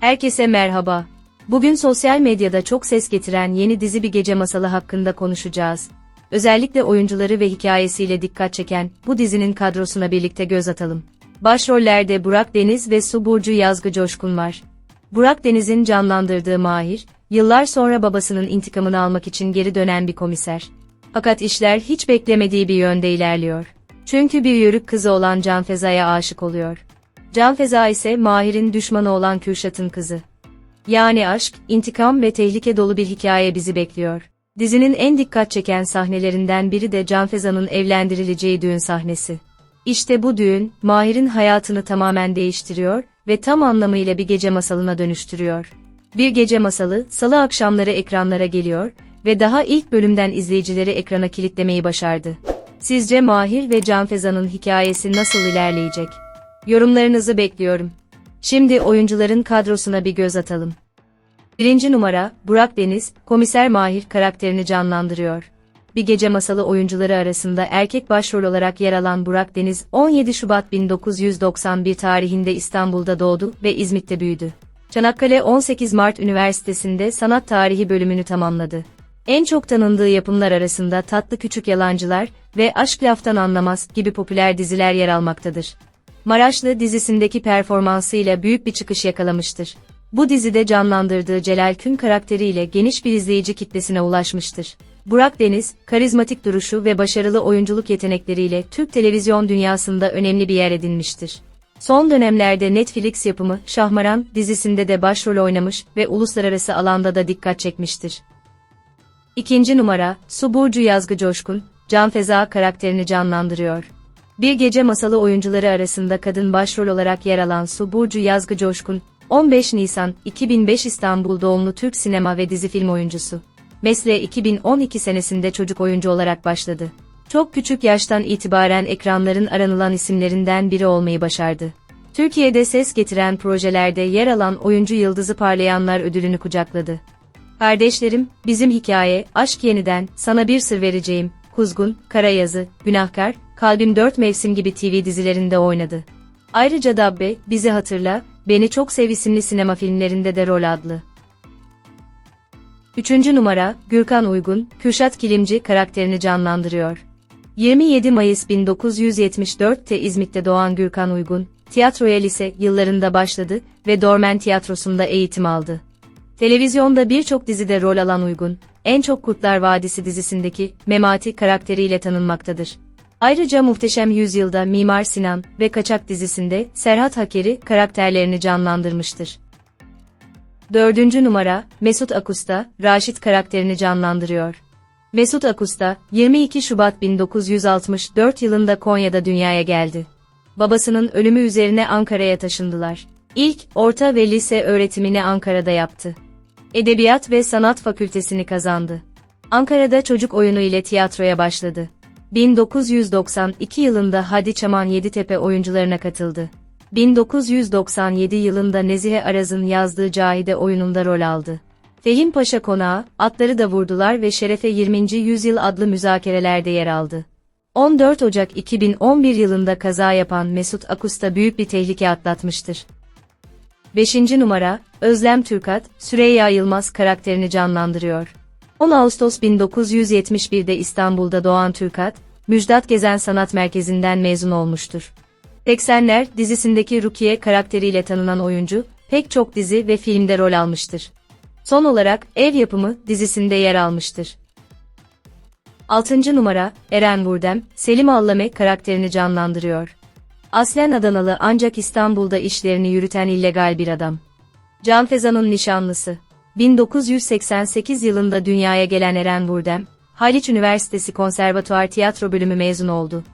Herkese merhaba. Bugün sosyal medyada çok ses getiren yeni dizi Bir Gece Masalı hakkında konuşacağız. Özellikle oyuncuları ve hikayesiyle dikkat çeken bu dizinin kadrosuna birlikte göz atalım. Başrollerde Burak Deniz ve Su Burcu Yazgı Coşkun var. Burak Deniz'in canlandırdığı Mahir, yıllar sonra babasının intikamını almak için geri dönen bir komiser. Fakat işler hiç beklemediği bir yönde ilerliyor. Çünkü bir yörük kızı olan Can Feza'ya aşık oluyor. Can Feza ise Mahir'in düşmanı olan Kürşat'ın kızı. Yani aşk, intikam ve tehlike dolu bir hikaye bizi bekliyor. Dizinin en dikkat çeken sahnelerinden biri de Can Feza'nın evlendirileceği düğün sahnesi. İşte bu düğün, Mahir'in hayatını tamamen değiştiriyor ve tam anlamıyla bir gece masalına dönüştürüyor. Bir gece masalı, salı akşamları ekranlara geliyor ve daha ilk bölümden izleyicileri ekrana kilitlemeyi başardı. Sizce Mahir ve Can Feza'nın hikayesi nasıl ilerleyecek? Yorumlarınızı bekliyorum. Şimdi oyuncuların kadrosuna bir göz atalım. Birinci numara, Burak Deniz, Komiser Mahir karakterini canlandırıyor. Bir Gece Masalı oyuncuları arasında erkek başrol olarak yer alan Burak Deniz, 17 Şubat 1991 tarihinde İstanbul'da doğdu ve İzmit'te büyüdü. Çanakkale 18 Mart Üniversitesi'nde sanat tarihi bölümünü tamamladı. En çok tanındığı yapımlar arasında Tatlı Küçük Yalancılar ve Aşk Laftan Anlamaz gibi popüler diziler yer almaktadır. Maraşlı dizisindeki performansıyla büyük bir çıkış yakalamıştır. Bu dizide canlandırdığı Celal Kün karakteriyle geniş bir izleyici kitlesine ulaşmıştır. Burak Deniz, karizmatik duruşu ve başarılı oyunculuk yetenekleriyle Türk televizyon dünyasında önemli bir yer edinmiştir. Son dönemlerde Netflix yapımı Şahmaran dizisinde de başrol oynamış ve uluslararası alanda da dikkat çekmiştir. İkinci numara, Su Burcu Yazgı Coşkun, Can Feza karakterini canlandırıyor. Bir Gece Masalı oyuncuları arasında kadın başrol olarak yer alan Su Burcu Yazgı Coşkun, 15 Nisan 2005 İstanbul doğumlu Türk sinema ve dizi film oyuncusu. Mesleğe 2012 senesinde çocuk oyuncu olarak başladı. Çok küçük yaştan itibaren ekranların aranılan isimlerinden biri olmayı başardı. Türkiye'de ses getiren projelerde yer alan oyuncu yıldızı parlayanlar ödülünü kucakladı. Kardeşlerim, bizim hikaye, aşk yeniden, sana bir sır vereceğim, Kuzgun, Karayazı, Günahkar, Kalbim Dört Mevsim gibi TV dizilerinde oynadı. Ayrıca Dabbe, Bizi Hatırla, Beni Çok Sev isimli sinema filmlerinde de rol adlı. Üçüncü numara, Gürkan Uygun, Kürşat Kilimci karakterini canlandırıyor. 27 Mayıs 1974'te İzmit'te doğan Gürkan Uygun, tiyatroya lise yıllarında başladı ve Dormen Tiyatrosu'nda eğitim aldı. Televizyonda birçok dizide rol alan Uygun, en çok Kurtlar Vadisi dizisindeki Memati karakteriyle tanınmaktadır. Ayrıca Muhteşem Yüzyılda Mimar Sinan ve Kaçak dizisinde Serhat Hakeri karakterlerini canlandırmıştır. Dördüncü numara, Mesut Akusta, Raşit karakterini canlandırıyor. Mesut Akusta, 22 Şubat 1964 yılında Konya'da dünyaya geldi. Babasının ölümü üzerine Ankara'ya taşındılar. İlk, orta ve lise öğretimini Ankara'da yaptı. Edebiyat ve Sanat Fakültesini kazandı. Ankara'da çocuk oyunu ile tiyatroya başladı. 1992 yılında Hadi Çaman Yeditepe oyuncularına katıldı. 1997 yılında Nezihe Araz'ın yazdığı Cahide oyununda rol aldı. Fehim Paşa Konağı, Atları da Vurdular ve Şerefe 20. Yüzyıl adlı müzakerelerde yer aldı. 14 Ocak 2011 yılında kaza yapan Mesut Akusta büyük bir tehlike atlatmıştır. 5. numara, Özlem Türkat, Süreyya Yılmaz karakterini canlandırıyor. 10 Ağustos 1971'de İstanbul'da doğan Türkat, Müjdat Gezen Sanat Merkezi'nden mezun olmuştur. 80'ler dizisindeki Rukiye karakteriyle tanınan oyuncu, pek çok dizi ve filmde rol almıştır. Son olarak Ev Yapımı dizisinde yer almıştır. 6. numara, Eren Vurdem, Selim Allame karakterini canlandırıyor. Aslen Adanalı ancak İstanbul'da işlerini yürüten illegal bir adam. Can Feza'nın nişanlısı. 1988 yılında dünyaya gelen Eren Vurdem, Haliç Üniversitesi Konservatuar Tiyatro Bölümü mezun oldu.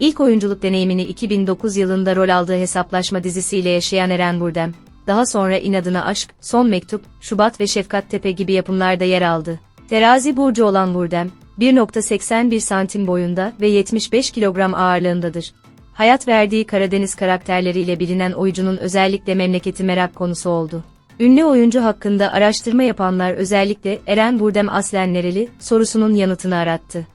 İlk oyunculuk deneyimini 2009 yılında rol aldığı Hesaplaşma dizisiyle yaşayan Eren Vurdem, daha sonra İnadına Aşk, Son Mektup, Şubat ve Şefkat Tepe gibi yapımlarda yer aldı. Terazi burcu olan Vurdem, 1.81 santim boyunda ve 75 kilogram ağırlığındadır. Hayat verdiği Karadeniz karakterleriyle bilinen oyuncunun özellikle memleketi merak konusu oldu. Ünlü oyuncu hakkında araştırma yapanlar özellikle Eren Vurdem aslen nereli sorusunun yanıtını arattı.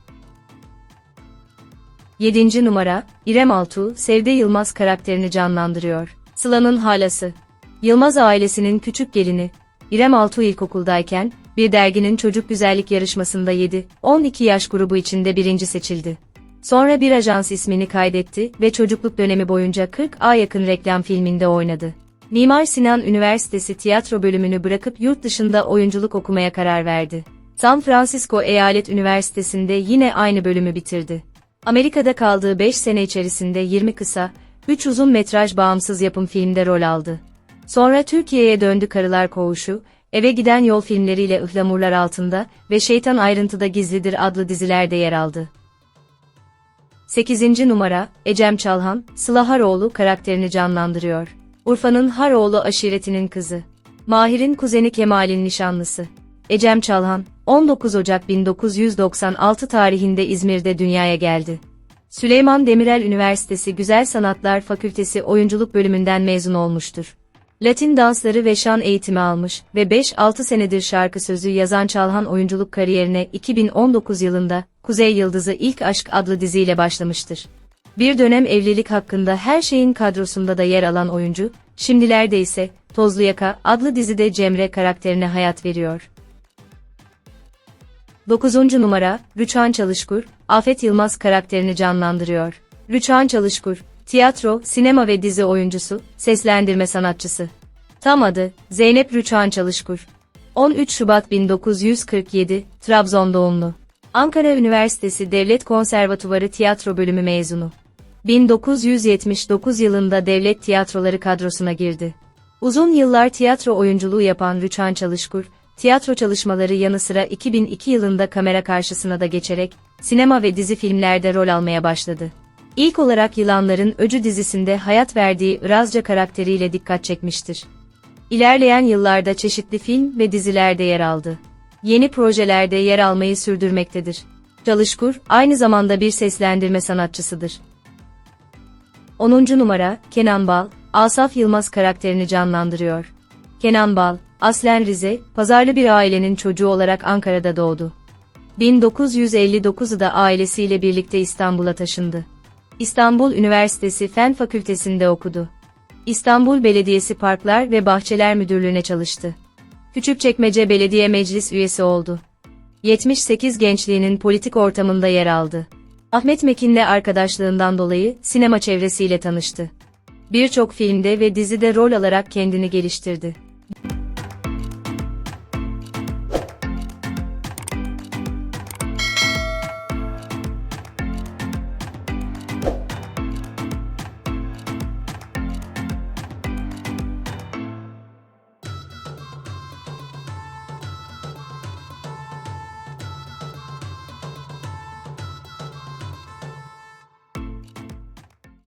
7. numara, İrem Altuğ, Sevde Yılmaz karakterini canlandırıyor. Sıla'nın halası. Yılmaz ailesinin küçük gelini, İrem Altuğ ilkokuldayken, bir derginin çocuk güzellik yarışmasında 7-12 yaş grubu içinde birinci seçildi. Sonra bir ajans ismini kaydetti ve çocukluk dönemi boyunca 40'a yakın reklam filminde oynadı. Mimar Sinan Üniversitesi tiyatro bölümünü bırakıp yurt dışında oyunculuk okumaya karar verdi. San Francisco Eyalet Üniversitesi'nde yine aynı bölümü bitirdi. Amerika'da kaldığı 5 sene içerisinde 20 kısa, 3 uzun metraj bağımsız yapım filmde rol aldı. Sonra Türkiye'ye döndü Karılar Koğuşu, Eve Giden Yol filmleriyle ıhlamurlar altında ve Şeytan Ayrıntıda Gizlidir adlı dizilerde yer aldı. 8. numara, Ecem Çalhan, Sıla Haroğlu karakterini canlandırıyor. Urfa'nın Haroğlu aşiretinin kızı. Mahir'in kuzeni Kemal'in nişanlısı. Ecem Çalhan, 19 Ocak 1996 tarihinde İzmir'de dünyaya geldi. Süleyman Demirel Üniversitesi Güzel Sanatlar Fakültesi Oyunculuk bölümünden mezun olmuştur. Latin dansları ve şan eğitimi almış ve 5-6 senedir şarkı sözü yazan Çalhan oyunculuk kariyerine 2019 yılında Kuzey Yıldızı İlk Aşk adlı diziyle başlamıştır. Bir dönem evlilik hakkında her şeyin kadrosunda da yer alan oyuncu, şimdilerde ise Tozlu Yaka adlı dizide Cemre karakterine hayat veriyor. 9. numara, Rüçhan Çalışkur, Afet Yılmaz karakterini canlandırıyor. Rüçhan Çalışkur, tiyatro, sinema ve dizi oyuncusu, seslendirme sanatçısı. Tam adı, Zeynep Rüçhan Çalışkur. 13 Şubat 1947, Trabzon doğumlu. Ankara Üniversitesi Devlet Konservatuvarı Tiyatro Bölümü mezunu. 1979 yılında devlet tiyatroları kadrosuna girdi. Uzun yıllar tiyatro oyunculuğu yapan Rüçhan Çalışkur, tiyatro çalışmaları yanı sıra 2002 yılında kamera karşısına da geçerek, sinema ve dizi filmlerde rol almaya başladı. İlk olarak Yılanların Öcü dizisinde hayat verdiği Irazca karakteriyle dikkat çekmiştir. İlerleyen yıllarda çeşitli film ve dizilerde yer aldı. Yeni projelerde yer almayı sürdürmektedir. Çalışkur, aynı zamanda bir seslendirme sanatçısıdır. 10. numara, Kenan Bal, Asaf Yılmaz karakterini canlandırıyor. Kenan Bal, aslen Rize, pazarlı bir ailenin çocuğu olarak Ankara'da doğdu. 1959'da ailesiyle birlikte İstanbul'a taşındı. İstanbul Üniversitesi Fen Fakültesinde okudu. İstanbul Belediyesi Parklar ve Bahçeler Müdürlüğü'ne çalıştı. Küçükçekmece Belediye Meclis üyesi oldu. 78 gençliğinin politik ortamında yer aldı. Ahmet Mekin'le arkadaşlığından dolayı sinema çevresiyle tanıştı. Birçok filmde ve dizide rol alarak kendini geliştirdi.